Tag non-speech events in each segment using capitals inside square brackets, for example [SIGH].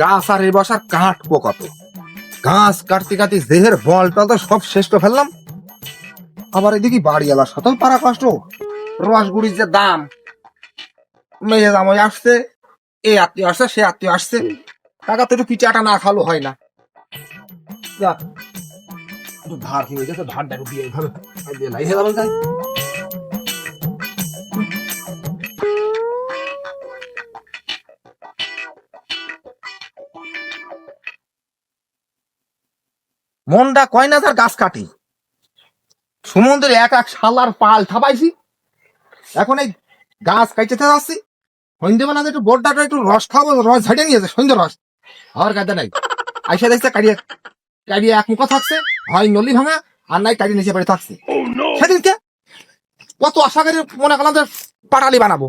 গাছ আর এই বসার কাটবো কত? ঘাস কাটতে কাটতে দেহের বলটা তো সব শেষ করে ফেললাম। আবার এদিকে বাড়ি এলার সাথেও পারা কষ্ট। রসগুড়ির যে দাম। মেয়ে জামাই আসছে, এই আত্মীয় আসছে, সে আত্মীয় আসছে। টাকা তো একটু পিচাটা না খালো হয় না। ধার হয়ে গেছে ধারটা একটু দিয়ে এইভাবে। দিয়ে লাই হয়ে মনটা কয় না তার গাছ কাটি। সমুদ্রে এক এক শালার পাল থাপাইছি এখন এই গাছ কাইতে যাচ্ছি। সন্ধে বেলা একটু বোর্ডটা একটু রস খাব রস ঝাড়িয়ে নিয়েছে সন্ধ্যে রস। আর কাজে নাই। আইসা দেখছে কাড়িয়ে কাড়িয়ে এক মুখো থাকছে হয় নলি ভাঙা আর নাই কাড়িয়ে নিচে পড়ে থাকছে। সেদিনকে কত আশা করে মনে করলাম যে পাটালি বানাবো।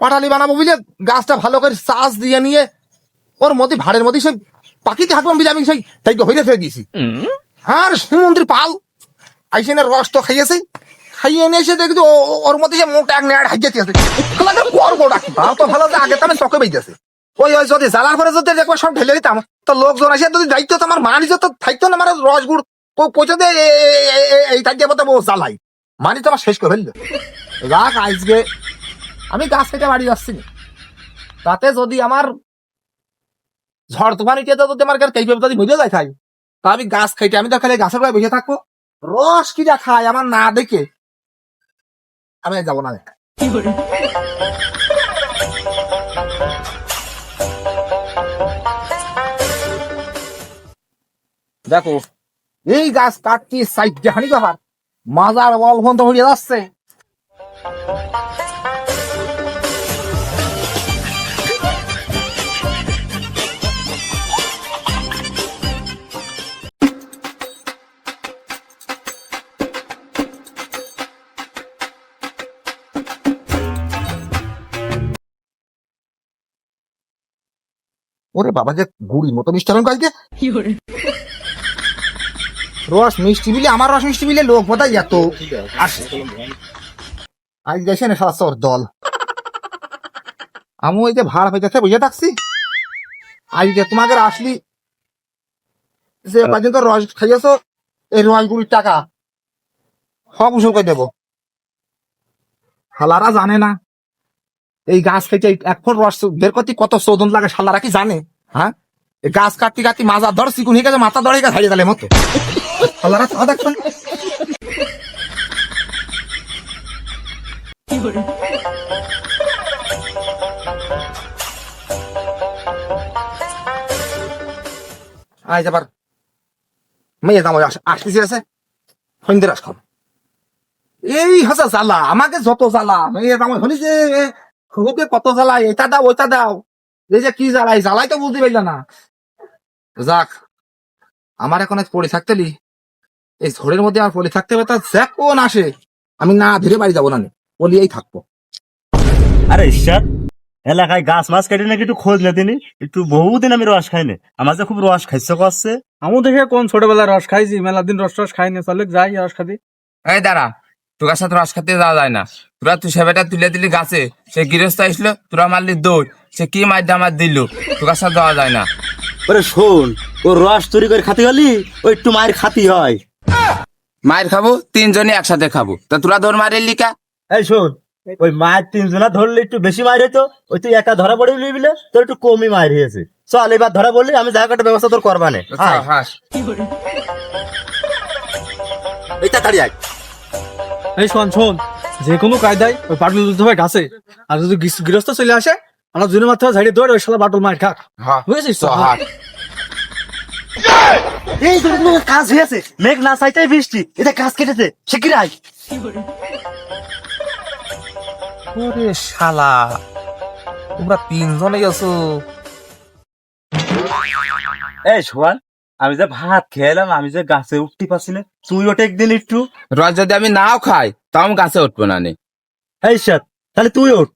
পাটালি বানাবো বুঝলে গাছটা ভালো করে চাষ দিয়ে নিয়ে ওর মধ্যে ভাড়ের মধ্যে সেই পাখিতে হাঁটলাম বুঝলে আমি সেই তাই হইলে ফেলে দিয়েছি আর সমুদ্রের পাল আইসে না রস তো খাইয়েছে। খাইয়ে এনে এসে দেখি ওর মধ্যে সে মোটা এক বড় বড় রাখি তো ভালো যে আগে তো আমি চকে ওই ওই যদি জ্বালার পরে যদি একবার সব ঢেলে দিতাম তো লোকজন আসে যদি দায়িত্ব তো আমার মানি তো থাকতো না আমার রস গুড়। পচে দে এই তাই দিয়ে ও জ্বালাই। মানি তো আমার শেষ করে ফেলল। রাখ আজকে আমি গাছ থেকে বাড়ি যাচ্ছি। তাতে যদি আমার ঝড় তুফান ইটিয়ে যদি আমার কেই পেপে যদি বুঝে যায় খাই তা আমি গাছ খাইতে আমি তো খালি গাছের গায়ে বসে থাকব রস কিটা খাই আমার না দেখে। আমি যাব না দেখো, এই গাছ কাটছি সাইড হানি ব্যাপার মাজার বল বন্ধ হয়ে যাচ্ছে ওরে বাবা যে গুড়ি মতো মিষ্টি হলেন কালকে। রস মিষ্টি বিলে আমার রস মিষ্টি বিলে লোক বোধহয় এত। আসে। আজ গেছে না সারা দল। আমি ওই যে ভাড়া পেতে বুঝে থাকছি? আজকে তোমাকে আসলি যে পর্যন্ত রস খাইয়েছ এই রস গুড়ির টাকা। সব উসুল করে দেবো। হালারা জানে না। এই গাছ খেতে এক ফুট রস বের করতে কত চৌদন লাগে শালারা কি জানে? হ্যাঁ? গাছ কাটতে কাটতে মাজা ধর চিকুন হয়ে গেছে, মাথা ধরে গেছে হারিয়ে গেলে মতো শালারা মেয়ে দাম আসতেছি আছে। সন্ধ্যে রাস খাব এই হাসা জ্বালা, আমাকে যত জ্বালা, মেয়ে দাম যে খুবকে কত জ্বালা এটা দাও ওইটা দাও। এই যে কি জ্বালাই? জ্বালাই তো বুঝতে পারল না। যাক আমার এখন পড়ে থাকতে লি। এই ঝড়ের মধ্যে আর পড়ে থাকতে হবে তা যখন আসে। আমি না ধীরে বাড়ি যাব না নে, বলিয়েই থাকব আরে ঈশ্বর এলাকায় গাছ মাছ কেটে নাকি একটু খোঁজ না তিনি। একটু বহুদিন আমি রস খাইনি আমার যে খুব রস খাইছে করছে আমু দেখে কোন ছোটবেলায় রস খাইছি মেলা দিন রস টস খাইনি চলে যাই রস খাতি এই দাঁড়া তোর সাথে রস খেতে যাওয়া যায় না। তোরা তুই সেবেটা তুলে দিলি গাছে সে গৃহস্থ আসলো তোরা মারলি দৌড় সে কি মার ডামার দিল তোর সাথে যাওয়া যায় না। ওরে শোন ও রস তৈরি করে খাতে গেলি ও একটু মায়ের খাতি হয়। মায়ের খাব তিনজনই একসাথে খাব। তা তোরা ধর মারিলি কা? এই শোন ওই মায়ের তিনজনা ধরলে একটু বেশি মায়ের হইতো ওই তুই একা ধরা পড়ে বিলে তোর একটু কমই মায়ের হয়েছে। চল এবার ধরা পড়লি আমি জায়গাটা ব্যবস্থা তোর করবানে আয়, হাস। এই তাড়াতাড়ি আয়। এই শোন শোন যে কোনো কায়দায় ওই পাটল দিতে হবে গাছে। আর যদি গৃহস্থ চলে আসে আমরা জুনে মাথা ঝাড়িয়ে দৌড় ওই শালা বাটল মার খাক। হ্যাঁ বুঝেছিস তো? এই তোর কাজ হয়েছে? মেঘ না চাইতেই বৃষ্টি। এটা কাজ কেটেছে। শিগগির আয়। ওরে শালা তোমরা তিনজনে গেছো এই সোয়ান আমি যে ভাত খেলাম আমি যে গাছে উঠতে পারছি না তুই ওটা একদিন একটু। রস যদি আমি নাও খাই তাও আমি গাছে উঠবো না নে। এই সাত তাহলে তুই ওঠ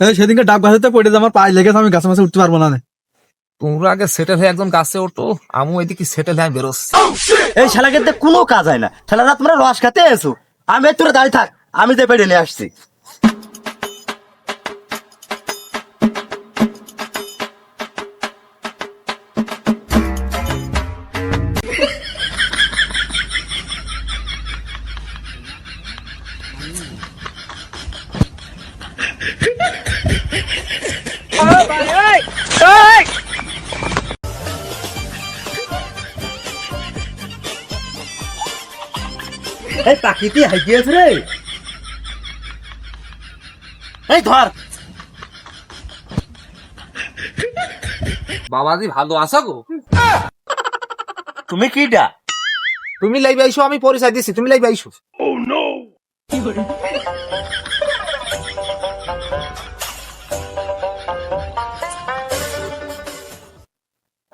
এই সেদিনকে ডাব গাছেতে পড়ে যে আমার পায়ে লেগেছে আমি গাছে মাছে উঠতে পারব না নে। তোমরা আগে সেটেল হয়ে একজন গাছে ওঠো আমি এদিকে সেটেল হয়ে বেরোচ্ছি। এই শালাকে কোনো কাজ হয় না। শালারা তোমরা রস খাতে এসো। আমি তোরা দাঁড়িয়ে থাক আমি যে পেড়ে নিয়ে আসছি। পাখিটি হাইকিয়েছে রে। এই ধর। বাবাজি ভালো আছো গো? তুমি কিটা তুমি লাইবে আইসো আমি পরিচয় দিছি তুমি লাইবে আইসো।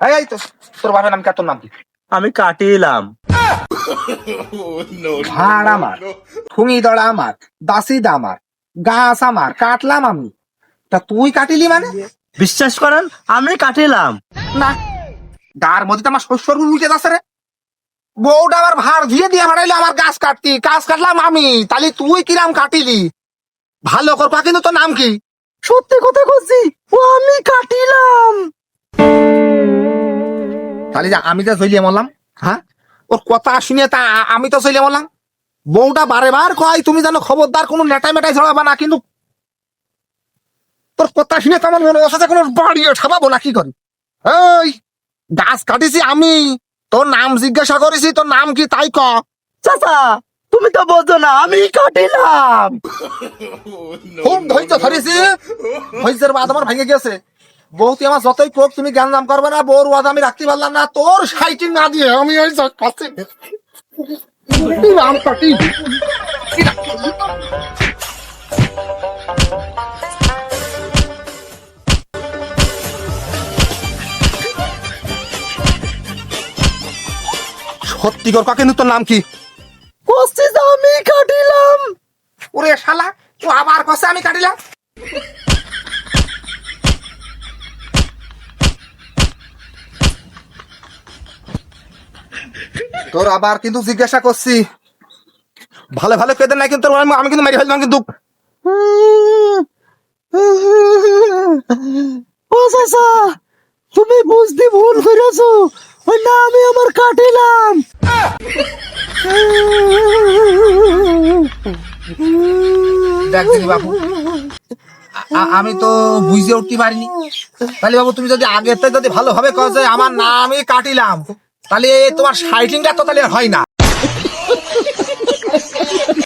এই, এই তো তোর বাবার নাম কি তোর নাম কি? আমি কাটিলাম। [LAUGHS] ভাড় আমার ঠুঙি দড়া আমার দাসি আমার গাছ আমার কাটলাম আমি। তা তুই কাটিলি মানে? বিশ্বাস করেন আমি কাটিলাম। না। গার মধ্যে তো আমার শস্যর উঠে যাচ্ছে রে। বউটা আবার ভাড় দিয়ে দিয়ে হারাইলো আমার গাছ কাটতি গাছ কাটলাম আমি। তাহলে তুই কিরাম কাটিলি? ভালো কর পা কিন্তু তোর নাম কি? সত্যি কথা বলছি ও আমি কাটিলাম। তাহলে যে আমি তো চলিয়ে মরলাম হ্যাঁ? ওর কথা শুনে তা আমি তো চলিয়ে মরলাম বউটা বারে বার কয় তুমি জানো খবরদার কোনো নেটাই মেটাই ছড়াবা না কিন্তু তোর কথা শুনে তো আমার মনে হচ্ছে কোনো বাড়ি ঠাবাবো না কি করি? এই গাছ কাটিছি আমি তোর নাম জিজ্ঞাসা করেছি তোর নাম কি তাই ক? চাচা তুমি তো বোঝো না আমি কাটিলাম। [LAUGHS] খুব ধৈর্য ধরেছি। ধৈর্যের বাদ আমার ভেঙে গেছে বউ তুই আমার যতই কোক তুমি জ্ঞান নাম করবে না বউর ওয়াদ আমি রাখতে পারলাম না তোর সাইটিং না দিয়ে আমি ওই কাটি সত্যি কর কাকে তোর নাম কি? আমি কাটিলাম। ওরে শালা ও আবার কষে আমি কাটিলাম? তোর আবার কিন্তু জিজ্ঞাসা করছি। ভালো ভালো কেদের নাই কিন্তু আমি আমি কিন্তু মেরে ফেললাম কিন্তু। ও চাচা তুমি বুঝতে ভুল করেছ ওই না আমি আমার কাটিলাম। দেখ বাবু আমি তো বুঝতে উঠতে পারিনি। তাহলে বাবু তুমি যদি আগের থেকে যদি ভালোভাবে যে আমার নামই কাটিলাম। তাহলে তোমার সাইটিংটা তো তাহলে হয় না।